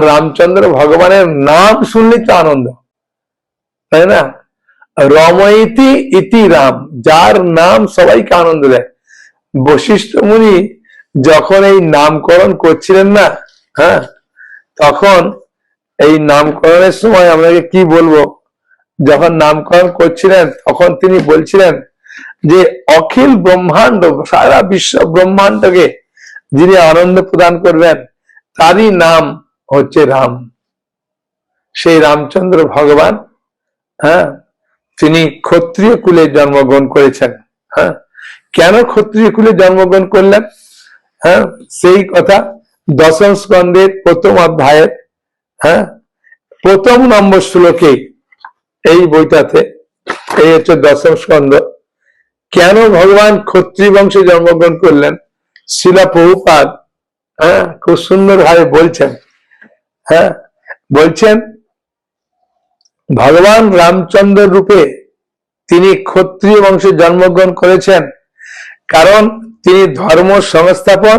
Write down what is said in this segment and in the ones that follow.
রামচন্দ্র ভগবানের নাম শুনলেই তো আনন্দ। তাই না? রময়িতি ইতি রাম, যার নাম সবাইকে আনন্দ দেয়। বশিষ্ঠ মুনি যখন এই নামকরণ করছিলেন না হ্যাঁ তখন এই নামকরণের সময় আপনাকে কি বলব? যখন নামকরণ করছিলেন, তখন তিনি বলছিলেন যে, অখিল ব্রহ্মাণ্ড, সারা বিশ্ব ব্রহ্মাণ্ডকে যিনি আনন্দ প্রদান করবেন, তারই নাম হচ্ছে রাম। সেই রামচন্দ্র ভগবান হ্যাঁ তিনি ক্ষত্রিয় কুলে জন্মগ্রহণ করেছেন হ্যাঁ। কেন ক্ষত্রিয় কুলে জন্মগ্রহণ করলেন? হ্যাঁ সেই কথা দশম স্কন্ধের প্রথম অধ্যায়ের হ্যাঁ প্রথম নম্বর শ্লোকে এই বইটাতে, এই হচ্ছে দশম স্কন্ধ। কেন ভগবান ক্ষত্রিয় বংশে জন্মগ্রহণ করলেন? শিলা প্রভুপাদ হ্যাঁ খুব সুন্দর ভাবে বলছেন। হ্যাঁ? বলছেন, ভগবান রামচন্দ্র রূপে তিনি ক্ষত্রিয় বংশে জন্মগ্রহণ করেছেন কারণ তিনি ধর্ম সংস্থাপন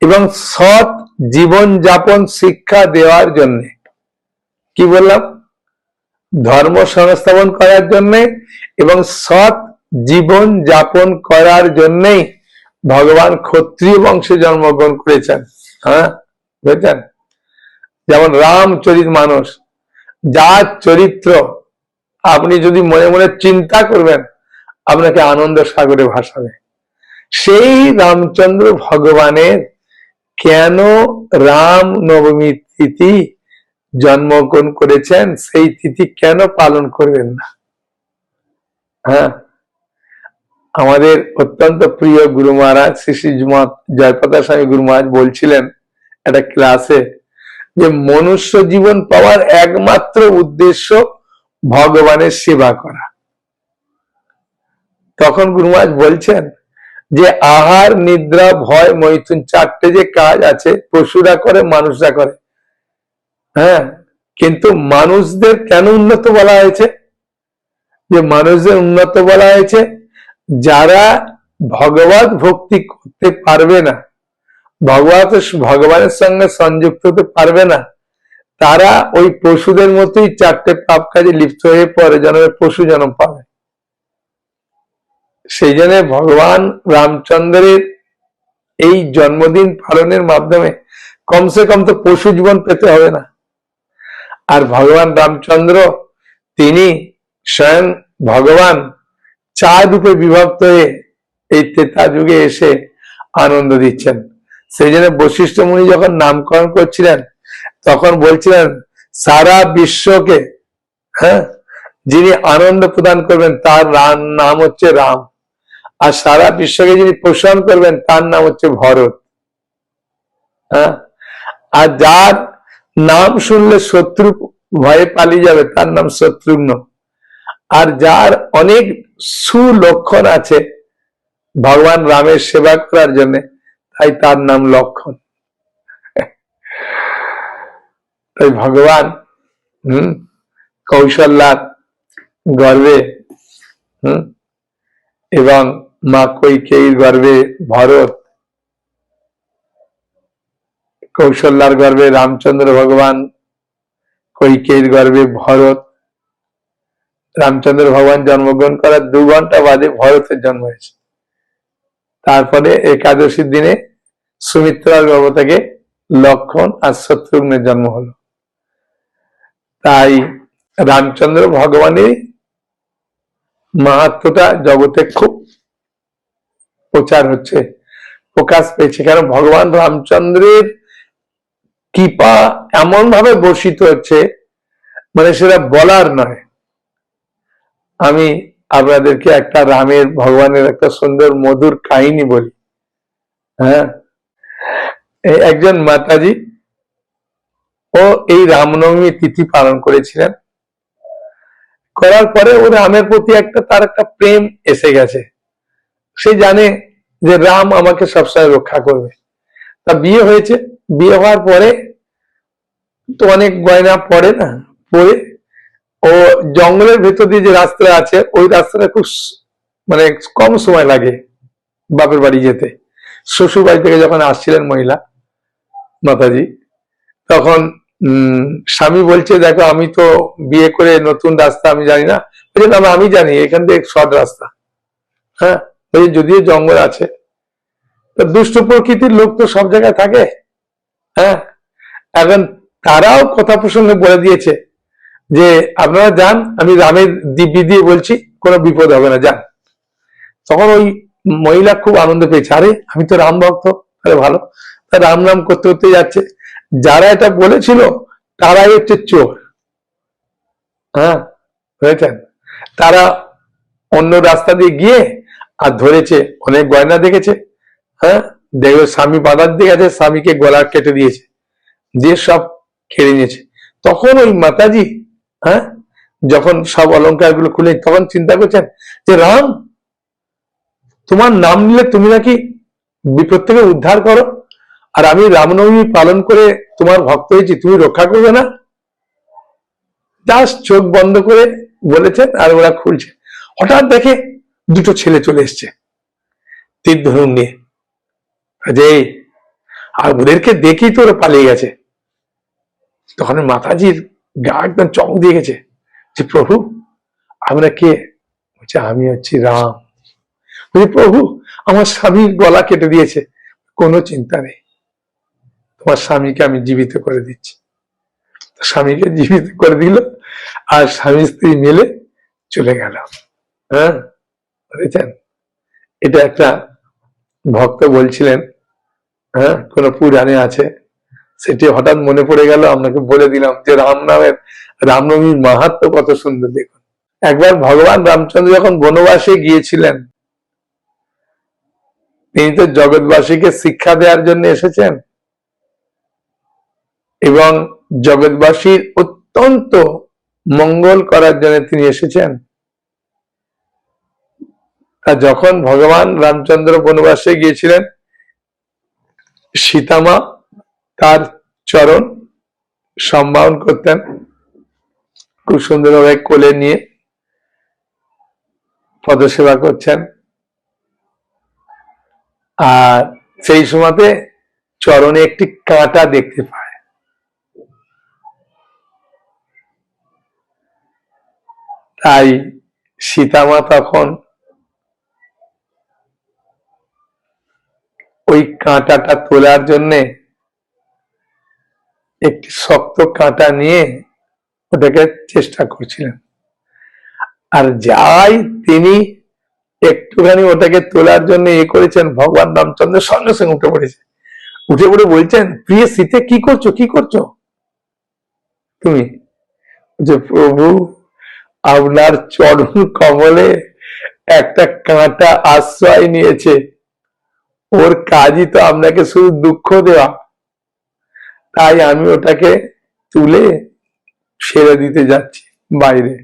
এবং সৎ জীবন যাপন শিক্ষা দেওয়ার জন্য। কি বললাম? ধর্ম সংস্থাপন করার জন্যে এবং সৎ জীবন যাপন করার জন্যেই ভগবান ক্ষত্রিয় বংশে জন্মগ্রহণ করেছেন। হ্যাঁ? বুঝেছেন? যেমন রামচরিত মানুষ, যার চরিত্র আপনি যদি মনে মনে চিন্তা করবেন, আপনাকে আনন্দ সাগরে ভাসাবে। সেই রামচন্দ্র ভগবানের কেন রাম নবমী তিথি জন্মগ্রহণ করেছেন, সেই তিথি কেন পালন করবেন না? হ্যাঁ? আমাদের অত্যন্ত প্রিয় গুরু মহারাজ শ্রী শ্রী জয়প্রকাশ স্বামী গুরু মহারাজ বলছিলেন, একটা ক্লাসে যে মনুষ্য জীবন পাওয়ার একমাত্র উদ্দেশ্য ভগবানের সেবা করা। তখন গুরু মহারাজ বলছেন যে আহার, নিদ্রা, ভয়, মৈথুন চারটে যে কাজ আছে, পশুরা করে, মানুষরা করে। হ্যাঁ কিন্তু মানুষদের কেন উন্নত বলা হয়েছে? যে মানুষদের উন্নত বলা হয়েছে, যারা ভগবত ভক্তি করতে পারবে না ভগবত ভগবানের সঙ্গে সংযুক্ত হতে পারবে না। তারা ওই পশুদের মতোই চারটে পাপ কাজে লিপ্ত হয়ে পরে জন্মে পশু জন্ম পাবে সেই জন্য ভগবান রামচন্দ্রের এই জন্মদিন পালনের মাধ্যমে কমসে কম তো পশু জীবন পেতে হবে না। আর ভগবান রামচন্দ্র, তিনি স্বয়ং ভগবান চার রূপে বিভক্ত হয়ে এই তেতা যুগে এসে আনন্দ দিচ্ছেন। সেই জন্য বশিষ্ঠ মুনি যখন নামকরণ করছিলেন, তখন বলছিলেন, সারা বিশ্বকে হ্যাঁ যিনি আনন্দ প্রদান করবেন, তার নাম হচ্ছে রাম। আর সারা বিশ্বকে যিনি পোষণ করবেন, তার নাম হচ্ছে ভরত। হ্যাঁ আর যার নাম শুনলে শত্রু ভয়ে পালিয়ে যাবে, তার নাম শত্রুঘ্ন। আর যার অনেক সুলক্ষণ আছে, ভগবান রামের সেবা করার জন্য তাই তার নাম লক্ষণ। তাই ভগবান, হম, কৌশল্যার গর্বে, হম, এবং মা কৈকেয়ীর গর্বে ভরত, কৌশল্যার গর্বে রামচন্দ্র ভগবান, কৈকেয়ীর গর্বে ভরত। রামচন্দ্র ভগবান জন্মগ্রহণ করার দু ঘণ্টা বাদে ভরতের জন্ম হয়েছে। তারপরে একাদশীর দিনে সুমিত্রার গর্ভ থেকে লক্ষণ আর শত্রুঘ্নের জন্ম হলো। তাই রামচন্দ্র ভগবানের মাহাত্মটা জগতে খুব প্রচার হচ্ছে, প্রকাশ পেয়েছে। কারণ ভগবান রামচন্দ্রের কৃপা এমন ভাবে বর্ষিত হচ্ছে মানে সেটা বলার নয়। আমি আপনাদেরকে একটা রামের, ভগবানের একটা সুন্দর মধুর কাহিনী বলি। হ্যাঁ? একজন মাতাজি, ও এই রামনবমী তিথি পালন করেছিলেন। করার পরে ও রামের প্রতি একটা, তার একটা প্রেম এসে গেছে। সে জানে যে রাম আমাকে সবসময় রক্ষা করবে। তা বিয়ে হয়েছে। বিয়ে হওয়ার পরে তো অনেক গয়না পড়ে না? পরে ও জঙ্গলের ভেতর দিয়ে যে রাস্তা আছে ওই রাস্তাটা খুব মানে কম সময় লাগে বাপের বাড়ি যেতে। শ্বশুর বাড়ি থেকে যখন আসছিলেন মহিলা মাতাজি তখন স্বামী বলছে দেখো আমি তো বিয়ে করে নতুন রাস্তা আমি জানি না। বলছে, আমি জানি এখান থেকে শর্ট রাস্তা। হ্যাঁ ওই যদিও জঙ্গল আছে। দুষ্ট প্রকৃতির লোক তো সব জায়গায় থাকে। হ্যাঁ এখন তারাও কথা প্রসঙ্গে বলে দিয়েছে যে আপনারা যান, আমি রামের দিব্যি দিয়ে বলছি, কোনো বিপদ হবে না, যান। তখন ওই মহিলা খুব আনন্দ পেয়েছে। আরে, আমি তো রাম ভক্ত আরে ভালো। তা রাম নাম করতে করতে যাচ্ছে। যারা এটা বলেছিল, তারাই হচ্ছে চোর। হ্যাঁ বুঝেছেন তারা অন্য রাস্তা দিয়ে গিয়ে, আর ধরেছে, অনেক গয়না দেখেছে। হ্যাঁ দেখবে স্বামী বাধার দিয়ে গেছে স্বামীকে গলা কেটে দিয়েছে। দিয়ে সব খেয়ে নিয়েছে। তখন ওই মাতাজি হ্যাঁ? যখন সব অলংকারগুলো খুলে তখন চিন্তা করছেন যে, রাম, তোমার নাম নিলে তুমি নাকি বিপদ থেকে উদ্ধার করো? আর আমি রামনবমী পালন করে তোমার ভক্ত হয়েছি, তুমি রক্ষা করবে না? জাস্ট চোখ বন্ধ করে বলেছেন আর ওরা খুলছে। হঠাৎ দেখে দুটো ছেলে চলে এসছে, তীর ধনুক নিয়ে। যে, আর ওদেরকে দেখেই তো ওরা পালিয়ে গেছে। তখন মাতাজির গা একদম চমক দিয়ে গেছে যে, প্রভু, আমরা কে? বলছে, আমি হচ্ছি রাম। বলছি, প্রভু, আমার স্বামীর গলা কেটে দিয়েছে, কোনো চিন্তা নেই। তোমার স্বামীকে আমি জীবিত করে দিচ্ছি। স্বামীকে জীবিত করে দিল, আর স্বামী স্ত্রী মিলে চলে গেল। হ্যাঁ বুঝেছেন? এটা একটা ভক্ত বলছিলেন হ্যাঁ কোন পুরাণে আছে সেটি হঠাৎ মনে পড়ে গেল, আপনাকে বলে দিলাম যে রাম নামের রামনবমীর মাহাত্ম কত সুন্দর দেখুন। একবার ভগবান রামচন্দ্র যখন বনবাসে গিয়েছিলেন, তিনি তো জগৎবাসীকে শিক্ষা দেওয়ার জন্য এসেছেন, এবং জগৎবাসীর অত্যন্ত মঙ্গল করার জন্য তিনি এসেছেন। আর যখন ভগবান রামচন্দ্র বনবাসে গিয়েছিলেন, সীতামা তার চরণ সম্মান করতেন। খুব সুন্দরভাবে কোলে নিয়ে পদসেবা করছেন। আর সেই সময়তে চরণে একটি কাঁটা দেখতে পায়। তাই সীতামা তখন ওই কাঁটাটা তোলার জন্যে একটি শক্ত কাঁটা নিয়ে ওটাকে চেষ্টা করছিলেন। আর যাই তিনি একটুখানি ওটাকে তোলার জন্য এ করেছেন, ভগবান রামচন্দ্র সঙ্গে সঙ্গে উঠে পড়েছে। উঠে পড়ে বলছেন, প্রিয় শীতে কি করছ? কি করছ? তুমি যে প্রভু, আপনার চরণ কমলে একটা কাঁটা আশ্রয় নিয়েছে। ওর কাজই তো আপনাকে শুধু দুঃখ দেওয়া। তাই আমি ওটাকে তুলে ছেড়ে দিতে যাচ্ছি বাইরে।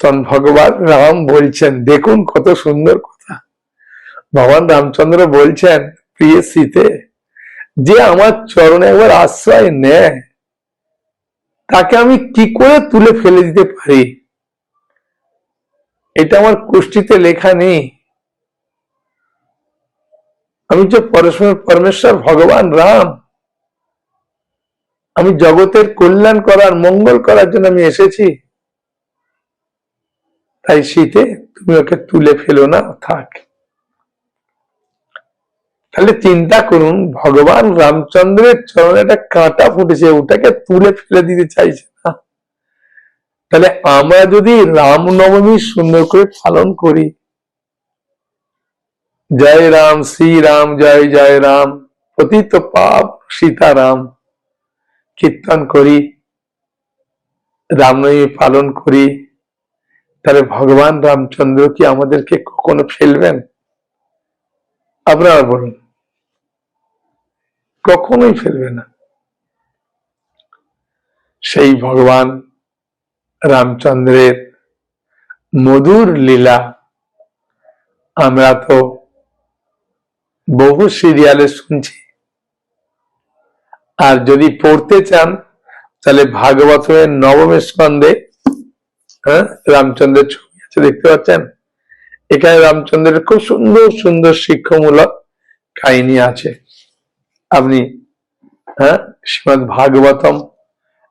তখন ভগবান রাম বলছেন, দেখুন কত সুন্দর কথা। ভগবান রামচন্দ্র বলছেন, প্রিয় শীতে যে আমার চরণে একবার আশ্রয় নেয়, তাকে আমি কি করে তুলে ফেলে দিতে পারি? এটা আমার কুষ্টিতে লেখা নেই। আমি যে পরমেশ্বর ভগবান রাম আমি জগতের কল্যাণ করার, মঙ্গল করার জন্য আমি এসেছি। তাই শীতে তুমি ওকে তুলে ফেলো না, থাক। তাহলে চিন্তা করুন, ভগবান রামচন্দ্রের চরণে একটা কাঁটা ফুটেছে, ওটাকে তুলে ফেলে দিতে চাইছে না। তাহলে আমরা যদি রামনবমী সুন্দর করে পালন করি, জয় রাম, শ্রী রাম, জয় জয় রাম, পতিত পাপ, সীতারাম। কীর্তন করি, রামনবমী পালন করি, তাহলে ভগবান রামচন্দ্র কি আমাদেরকে কখনো ফেলবেন? আপনারা বলুন। কখনোই ফেলবে না। সেই ভগবান রামচন্দ্রের মধুর লীলা, আমরা তো বহু সিরিয়ালে শুনছি। আর যদি পড়তে চান, তাহলে ভাগবত নবম স্কন্ধে হ্যাঁ রামচন্দ্রের ছবি আছে, দেখতে পাচ্ছেন? এখানে রামচন্দ্রের খুব সুন্দর সুন্দর শিক্ষামূলক কাহিনী আছে। আপনি হ্যাঁ শ্রীমদ ভাগবতম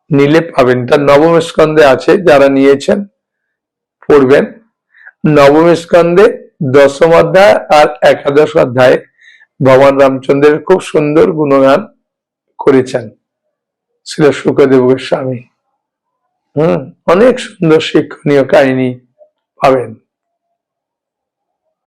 নিলে পাবেন। তার নবম স্কন্ধে আছে, যারা নিয়েছেন, পড়বেন। নবম স্কন্ধে দশম অধ্যায় আর একাদশ অধ্যায় ভগবান রামচন্দ্রের খুব সুন্দর গুণগান করেছেন। ছিল সুখদেব গোস্বামী হম অনেক সুন্দর শিক্ষণীয় কাহিনী পাবেন।